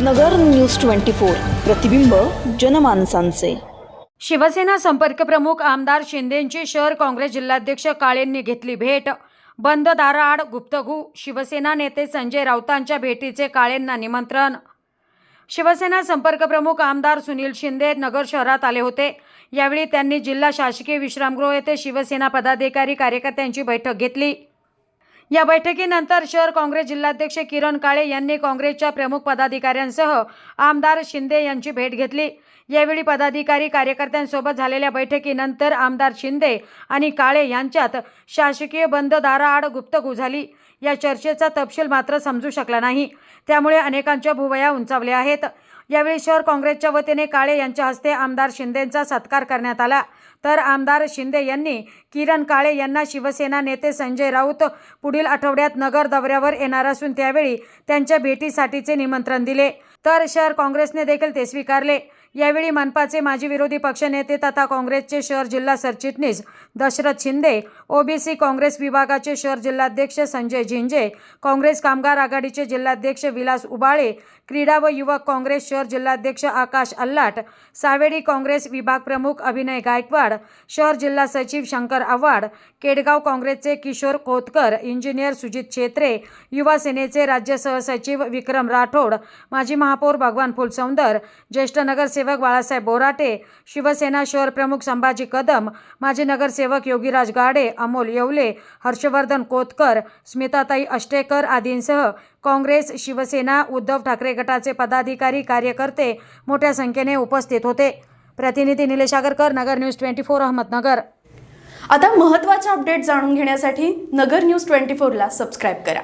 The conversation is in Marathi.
नगर न्यूज ट्वेंटी फोर. प्रतिबिंब जनमानसांचे. शिवसेना संपर्क प्रमुख आमदार शिंदेंची शहर काँग्रेस जिल्हाध्यक्ष काळेंनी घेतली भेट. बंद दाराआड गुप्तगू शिवसेना नेते संजय राऊतांच्या भेटीचे काळेंना निमंत्रण. शिवसेना संपर्क प्रमुख आमदार सुनील शिंदे नगर शहरात आले होते. यावेळी त्यांनी जिल्हा शासकीय विश्रामगृह येथे शिवसेना पदाधिकारी कार्यकर्त्यांची बैठक घेतली. या बैठकीनंतर शहर काँग्रेस जिल्हाध्यक्ष किरण काळे यांनी काँग्रेसच्या प्रमुख पदाधिकाऱ्यांसह आमदार शिंदे यांची भेट घेतली. यावेळी पदाधिकारी कार्यकर्त्यांसोबत झालेल्या बैठकीनंतर आमदार शिंदे आणि काळे यांच्यात शासकीय बंद दाराआड गुप्तगू झाली. या चर्चेचा तपशील मात्र समजू शकला नाही. त्यामुळे अनेकांच्या भुवया उंचावल्या आहेत. यावेळी शहर काँग्रेसच्या वतीने काळे यांच्या हस्ते आमदार शिंदेंचा सत्कार करण्यात आला. तर आमदार शिंदे यांनी किरण काळे यांना शिवसेना नेते संजय राऊत पुढील आठवड्यात नगर दौऱ्यावर येणार असून त्यावेळी त्यांच्या भेटीसाठीचे निमंत्रण दिले. तर शहर काँग्रेसने देखील ते स्वीकारले. यावेळी मनपाचे माजी विरोधी पक्षनेते तथा काँग्रेसचे शहर जिल्हा सरचिटणीस दशरथ शिंदे ओबीसी काँग्रेस विभागाचे शहर जिल्हाध्यक्ष संजय झिंजे काँग्रेस कामगार आघाडीचे जिल्हाध्यक्ष विलास उबाळे क्रीडा व युवक काँग्रेस शहर जिल्हाध्यक्ष आकाश अल्लाट सावेडी काँग्रेस विभाग प्रमुख अभिनय गायकवाड शहर जिल्हा सचिव शंकर आव्हाड केडगाव काँग्रेसचे किशोर कोतकर इंजिनियर सुजित छेत्रे युवा सेनेचे राज्य सहसचिव विक्रम राठोड माजी महापौर भगवान फुलसौंदर ज्येष्ठ नगरसेवक बाळासाहेब बोराटे शिवसेना शहर प्रमुख संभाजी कदम माजी नगरसेवक योगीराज गाडे अमोल येवले हर्षवर्धन कोतकर स्मिताताई अष्टेकर आदींसह काँग्रेस शिवसेना उद्धव ठाकरे गटाचे पदाधिकारी कार्यकर्ते मोठ्या संख्येने उपस्थित होते. प्रतिनिधी Nilesh Agarkar Nagar news twenty four Ahmednagar. आता महत्त्वाच्या अपडेट जाणून घेण्यासाठी नगर न्यूज ट्वेंटी फोरला सबस्क्राईब करा.